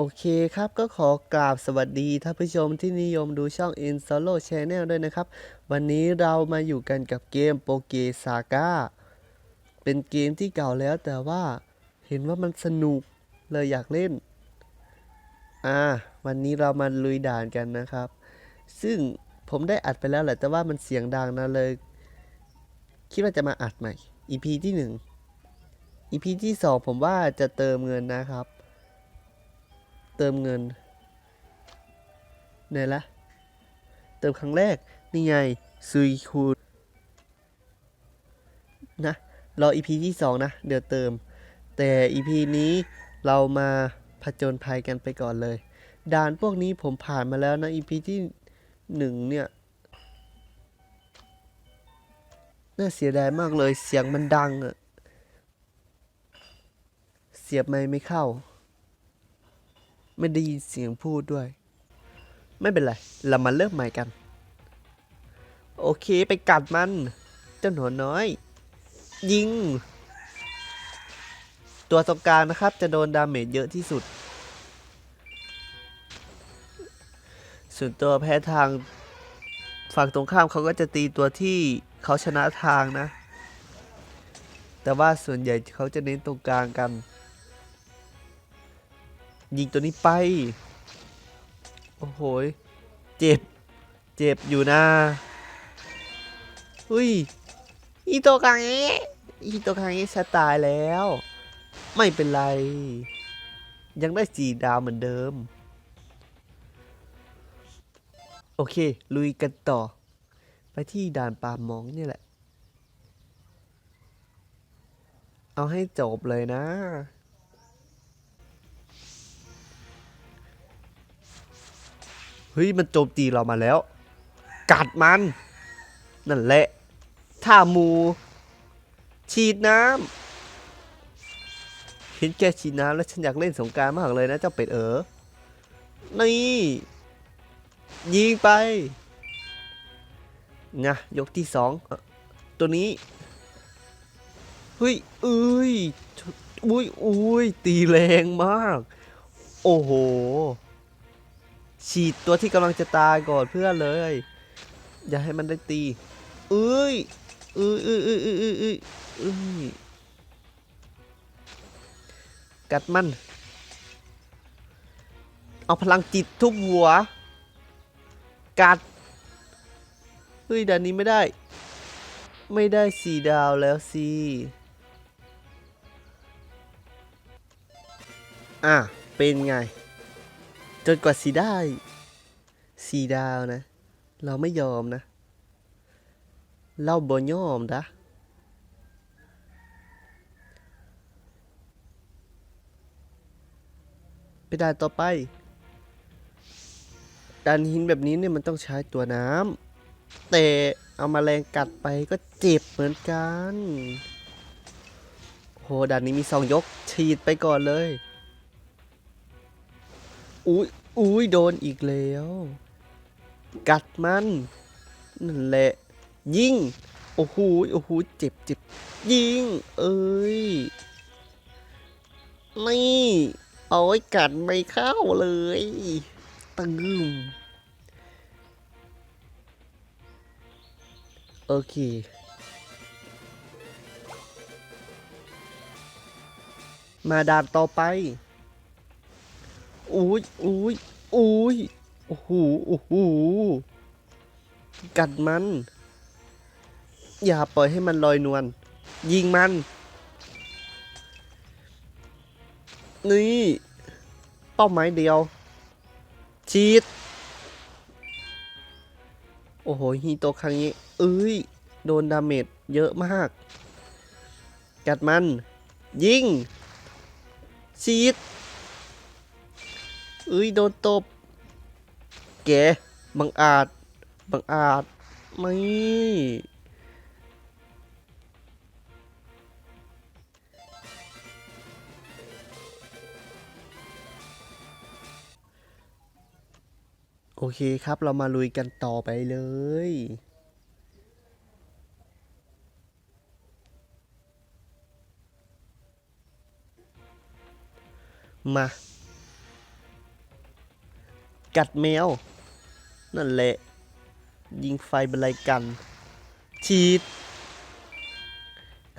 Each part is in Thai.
โอเคครับก็ขอกราบสวัสดีท่านผู้ชมที่นิยมดูช่อง In Solo Channel ด้วยนะครับ วันนี้เรามาอยู่กันกับเกมโปเกซาก้าเป็นเกมที่เก่าแล้วแต่ว่าเห็นว่ามันสนุกเลยอยากเล่น อ่า วันนี้เรามาลุยด่านกันนะครับ ซึ่งผมได้อัดไปแล้วแหละแต่ว่ามันเสียงดังนะเลย คิดว่าจะมาอัดใหม่ EP ที่หนึ่ง EP ที่สองผมว่าจะเติมเงินนะครับ เติมเงินไหนละเติมครั้งแรก นี่ไงซุยคูนะ รอ EP ที่ 2 นะ เดี๋ยวเติม แต่ EP นี้เรามาผจญภัยกันไปก่อนเลย ด่านพวกนี้ผมผ่านมาแล้วนะ EP ที่1เนี่ย น่าเสียดายมากเลยเสียงมันดังอะเสียบไมค์ไม่เข้า ไม่ได้ยินเสียงพูดด้วย ไม่เป็นไร เรามาเริ่มใหม่กัน โอเคไปกัดมัน เจ้าหนูน้อย ยิง ตัวตรงกลางนะครับ จะโดนดาเมจเยอะที่สุด ส่วนตัวแพ้ทางฝั่งตรงข้ามเขาก็จะตีตัวที่เขาชนะทางนะ แต่ว่าส่วนใหญ่เขาจะเน้นตรงกลางกัน ยิงตัวนี้ไป โอ้โห เจ็บ เจ็บอยู่นะอุ้ย อีโตกังเอะอีโตกังเอะจะตายแล้ว ไม่เป็นไร ยังได้สีดาวเหมือนเดิม โอเค ลุยกันต่อ ไปที่ด่านปาหมองนี่แหละ เอาให้จบเลยนะ ฮ้ยมันโจมตีเรามาแล้ว กัดมัน นั่นแหละท่ามูฉีดน้ำเห็นแกฉีดน้ำแล้วฉันอยากเล่นสงกรารมากเลยนะเจ้าเป็ดเอ๋อนี่ยิงไปนะยกที่สองอตัวนี้เฮ้ยเอ้ยอุ้ยอุ้ยตีแรงมาก โอ้โห ฉีดตัวที่กำลังจะตายก่อนเพื่อเลย อย่าให้มันได้ตีเอ้ยเอ้ยเอ้ยเอ้ยเอ้ยเอ้ยเอ้ยเอ้ยกัดมัน เอาพลังจิตทุบหัว กัด เฮ้ยด่านนี้ไม่ได้ ไม่ได้สี่ดาวแล้วสิอะ เป็นไง จนกว่าสีได้สีดาวนะ เราไม่ยอมนะ เราบ่ยอมนะไปด่านต่อไปด่านหินแบบนี้เนี่ยมันต้องใช้ตัวน้ำแต่เอามาแรงกัดไปก็เจ็บเหมือนกันโหด่านนี้มีสองยกฉีดไปก่อนเลย อุ้ยอุ้ยโดนอีกแล้ว กัดมันนั่นแหละ ยิงโอ้โหโอ้โหเจ็บเจ็บยิง เอ้ยนี่เอาไว้กัดไม่เข้าเลยตึมโอเคมาด่านต่อไป อุ้ยอุ้ยอุ้ยโอ้โหโอ้โหกัดมัน อย่าปล่อยให้มันลอยนวลยิงมัน นี่ เป้าหมายเดียว ชีดโอ้โหฮีโตครั้งนี้ เอ้ย โดนดาเมจเยอะมาก กัดมัน ยิงชีด เอ้ยโดนตบ แกบังอาจ บังอาจ ไม่ โอเคครับเรามาลุยกันต่อไปเลยมา กัดแมว นั่นแหละ ยิงไฟเป็นไรกันฉีด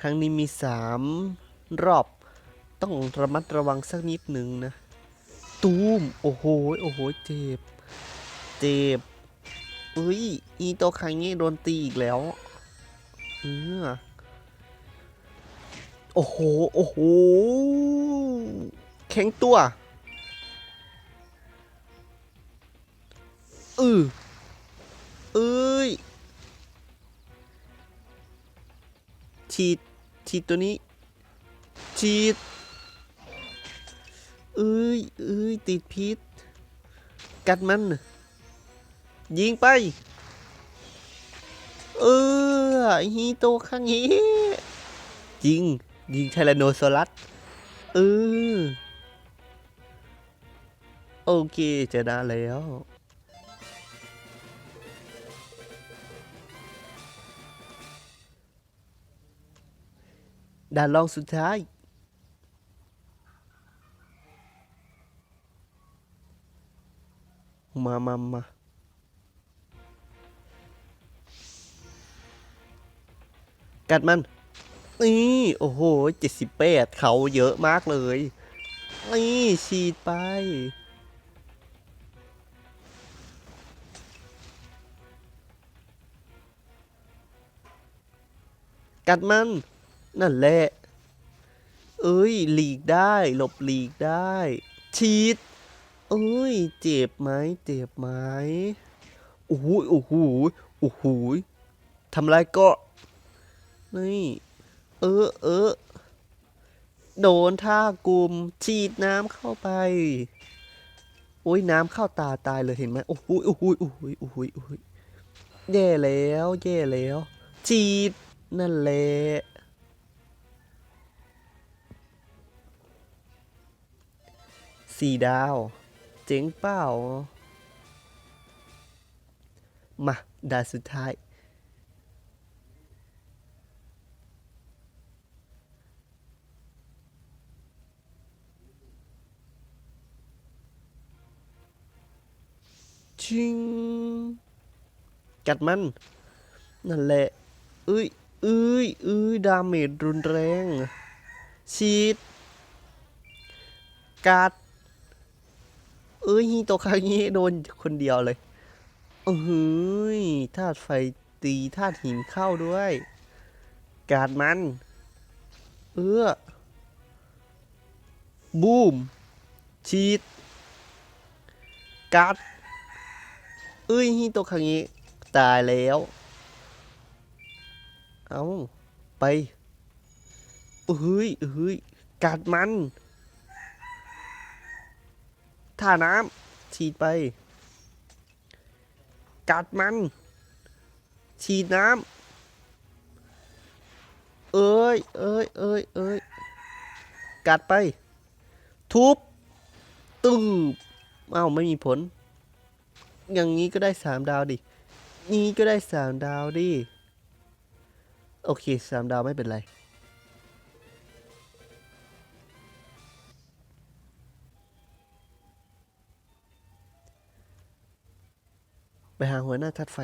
ครั้งนี้มีสามรอบ ต้องระมัดระวังสักนิดหนึ่งนะ ตูม โอ้โห โอ้โห เจ็บ เจ็บเอ้ย อีโตคังเงี้โดนตีอีกแล้ว เออโอ้โห โอ้โห แข็งตัว เออเอ้ยฉีดฉีดตัวนี้ฉีดเอ้ยเอ้ยติดพิษ กัดมัน ยิงไป เออฮีโตข้างนี้ยิง ยิงไทแรนโนซอรัสเออ โอเคจะได้แล้ว ด่านรองสุดท้าย มามามากัดมัน นี่ โอ้โหเจ็ดสิบแปดเขาเยอะมากเลย นี่ฉีดไป กัดมัน นั่นแหละ เอ้ย หลีกได้ หลบหลีกได้ฉีดเอ้ย เจ็บไหม เจ็บไหมโอ้โหโอ้โหโอ้โหทำไรก็ นี่ เออเออโดนท่ากลุ่มฉีดน้ำเข้าไป โอ้ยน้ำเข้าตาตายเลยเห็นไหมโอ้โหโอ้โหโอ้โหโอ้โหโอ้โหแย่แล้ว แย่แล้วฉีดนั่นแหละ สี่ดาว เจ๋งเปล่า มาดานสุดท้าย ชิง กัดมัน นั่นแหละเอ้ยเอ้ยเอ้ยดาเมจรุนแรงชีดกัด เอ้ยฮิโตคางิโดนคนเดียวเลยเอ้ยธาตุไฟตีธาตุหินเข้าด้วย การดมัน เออบูม ชีดกัดเอ้ยฮิโตคางิตายแล้ว เอาไปเฮ้ยเฮ้ยกัดมัน ท่าน้ำฉีดไป กัดมัน ฉีดน้ำเอ้ยเอ้ยเอ้ยเอ้ยกัดไป ทุบตึ้งเอ้าไม่มีผล อย่างนี้ก็ได้สามดาวดิ นี้ก็ได้สามดาวดิ โอเคสามดาวไม่เป็นไร ไปหาหัวหน้าทัดไฟ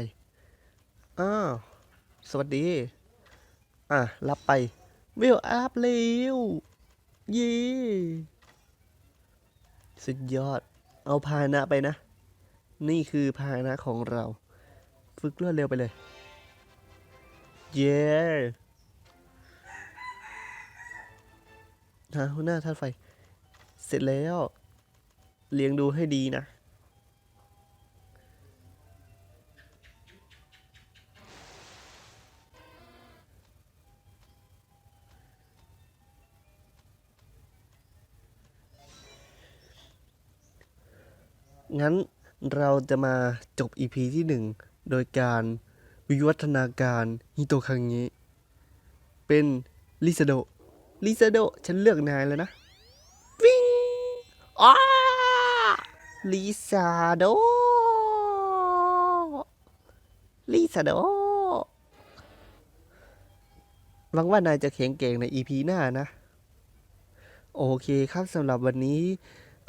อ้าว สวัสดี อะ รับไปเวลอัพเร็วเย่สุดยอด เอาพาหนะไปนะ นี่คือพาหนะของเรา ฝึกรวดเร็วไปเลย เย้หาหัวหน้าทัดไฟ เสร็จแล้ว เลี้ยงดูให้ดีนะ งั้นเราจะมาจบ EP ที่หนึ่งโดยการวิวัฒนาการฮิโตคังเงะเป็นลิซาโดลิซาโดฉันเลือกนายแล้วนะ วิ่งอ้าลิซาโดลิซาโดหวังว่านายจะแข็งแกร่งใน EP หน้านะ โอเคครับสำหรับวันนี้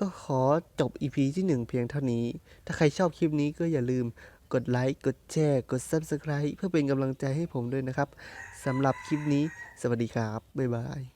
ก็ขอจบ EP ที่ 1 เพียงเท่านี้ ถ้าใครชอบคลิปนี้ก็อย่าลืมกดไลค์ กดแชร์ กด Subscribe เพื่อเป็นกำลังใจให้ผมด้วยนะครับสำหรับคลิปนี้ สวัสดีครับ บ๊ายบาย